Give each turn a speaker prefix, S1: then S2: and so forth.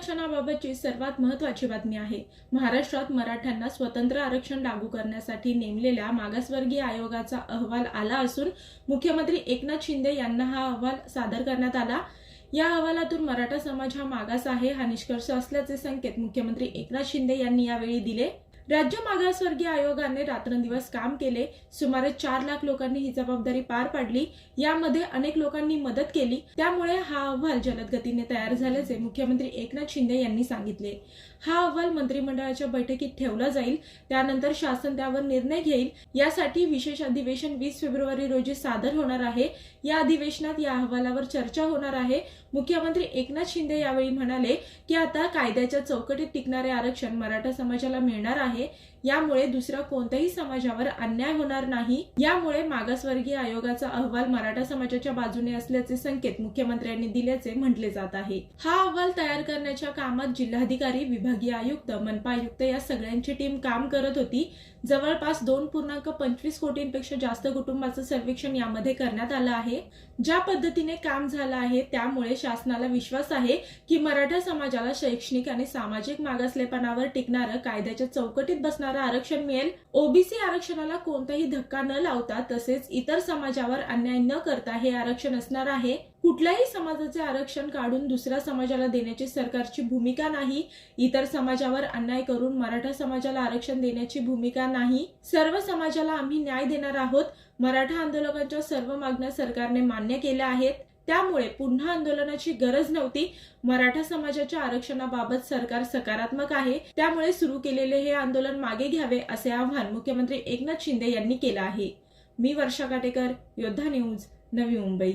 S1: आरक्षणाबाबतची सर्वात महत्वाची बातमी आहे. महाराष्ट्रात मराठ्यांना स्वतंत्र आरक्षण लागू करण्यासाठी नेमलेल्या मागासवर्गीय आयोगाचा अहवाल आला असून मुख्यमंत्री एकनाथ शिंदे यांना हा अहवाल सादर करण्यात आला. या अहवालातून मराठा समाज हा मागास आहे हा निष्कर्ष असल्याचे संकेत मुख्यमंत्री एकनाथ शिंदे यांनी यावेळी दिले. राज्य मागासवर्गीय आयोगाने रात्रंदिवस काम केले. सुमारे चार लाख लोकांनी ही जबाबदारी पार पाडली. यामध्ये अनेक लोकांनी मदत केली. त्यामुळे हा अहवाल जलद गतीने तयार झाल्याचे मुख्यमंत्री एकनाथ शिंदे यांनी सांगितले. हा अहवाल मंत्रिमंडळाच्या बैठकीत ठेवला जाईल. त्यानंतर शासन त्यावर निर्णय घेईल. यासाठी विशेष अधिवेशन वीस फेब्रुवारी रोजी सादर होणार आहे. या अधिवेशनात या अहवालावर चर्चा होणार आहे. मुख्यमंत्री एकनाथ शिंदे यावेळी म्हणाले की आता कायद्याच्या चौकटीत टिकणारे आरक्षण मराठा समाजाला मिळणार आहे. आहे. यामुळे दुसऱ्या कोणत्याही समाजावर अन्याय होणार नाही. यामुळे मागासवर्गीय आयोगाचा अहवाल मराठा समाजाच्या बाजूने असल्याचे संकेत मुख्यमंत्र्यांनी दिल्याचे म्हटले जात आहे. हा अहवाल तयार करण्याच्या कामात जिल्हाधिकारी विभागीय आयुक्त मनपा आयुक्त या सगळ्यांची टीम काम करत होती. जवळपास दोन पूर्णांक पंचवीस कोटींपेक्षा जास्त कुटुंबाचं सर्वेक्षण यामध्ये करण्यात आलं आहे. ज्या पद्धतीने काम झालं आहे त्यामुळे शासनाला विश्वास आहे की मराठा समाजाला शैक्षणिक आणि सामाजिक मागासलेपणावर टिकणारं कायद्याच्या चौकटी चौकटीत बसणारा आरक्षण मिळेल. ओबीसी आरक्षणाला कोणताही धक्का न लावता तसेच इतर समाजावर अन्याय न करता हे आरक्षण असणार आहे. कुठल्याही समाजाचे आरक्षण काढून दुसऱ्या समाजाला देण्याची सरकारची भूमिका नाही. इतर समाजावर अन्याय करून मराठा समाजाला आरक्षण देण्याची भूमिका नाही. सर्व समाजाला आम्ही न्याय देणार आहोत. मराठा आंदोलकांच्या सर्व मागण्या सरकारने मान्य केल्या आहेत. त्यामुळे पुन्हा आंदोलनाची गरज नव्हती. मराठा समाजाच्या आरक्षणाबाबत सरकार सकारात्मक आहे. त्यामुळे सुरू केलेले हे आंदोलन मागे घ्यावे असे आवाहन मुख्यमंत्री एकनाथ शिंदे यांनी केलं आहे. मी वर्षा काटेकर योद्धा न्यूज नवी मुंबई.